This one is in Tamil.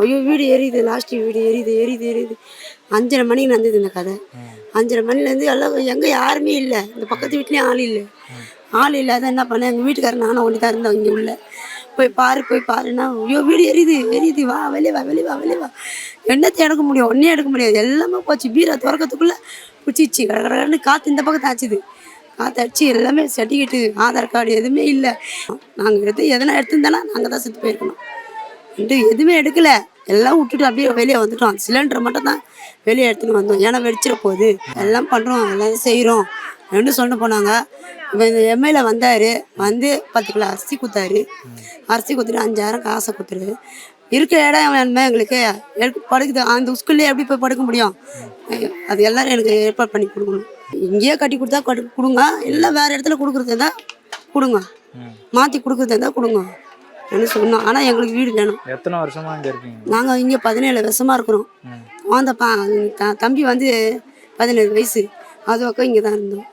ஐயோ வீடு எரியுது லாஸ்ட் வீடு எரியுது எரியுது எரியுது. அஞ்சரை மணிக்கு நடந்தது இந்த கதை. அஞ்சரை மணிலேருந்து எல்லாம் எங்கே யாருமே இல்லை. இந்த பக்கத்து வீட்லேயும் ஆள் இல்லை. ஆள் இல்லாத என்ன பண்ணேன் எங்கள் வீட்டுக்காரர் நானும் ஒன்று தான் இருந்தோம் இங்கே உள்ள. போய் பாரு போய் பாருன்னா ஐயோ வீடு எரியுது எரியுது. வா வெளியே வா வெளியே வா வெளியே வா. என்னத்தை எடுக்க முடியும்? ஒன்றே எடுக்க முடியாது. எல்லாமே போச்சு. பீரா திறக்கிறதுக்குள்ளே பிடிச்சிச்சு கடற்கடன்னு காற்று இந்த பக்கம் தாச்சுது காற்று அடிச்சு எல்லாமே சர்டிஃபிகேட்டு ஆதார் கார்டு எதுவுமே இல்லை. நாங்கள் எடுத்து எதனா எடுத்திருந்தானா நாங்கள் தான் செத்து போயிருக்கணும். இது எதுவுமே எடுக்கல. எல்லாம் விட்டுட்டு அப்படியே வெளியே வந்துட்டோம். சிலிண்டர் மட்டும் தான் வெளியே எடுத்துன்னு வந்தோம். ஏன்னா வெடிச்சிட போகுது எல்லாம் பண்ணுறோம் எல்லாம் செய்கிறோம் ரெண்டு சொல்ல போனாங்க. இப்போ இந்த எம்எல்ஏ வந்தார். வந்து பத்து கிலோ அரிசி கொடுத்தாரு. அரிசி கொடுத்துட்டு அஞ்சாயிரம் காசை கொடுத்துரு. இருக்க இடம் வேணுமே எங்களுக்கு. படுக்குது. அந்த ஸ்கூல்லே எப்படி போய் படுக்க முடியும்? அது எல்லாரும் எனக்கு ஏற்பாடு பண்ணி கொடுக்கணும். இங்கேயே கட்டி கொடுத்தா கட்டு கொடுங்க. இல்லை வேறு இடத்துல கொடுக்குறது இருந்தால் கொடுங்க. மாற்றி கொடுக்குறது இருந்தால் கொடுங்க. அப்படின்னு சொன்னோம். ஆனால் எங்களுக்கு வீடு வேணும். எத்தனை வருஷமா இங்க இருக்கீங்க? நாங்கள் இங்கே பதினேழு வருஷமாக இருக்கிறோம். ம். அந்த பா த- தம்பி வந்து பதினேழு வயசு. அது பக்கம் இங்கே தான் இருந்தோம்.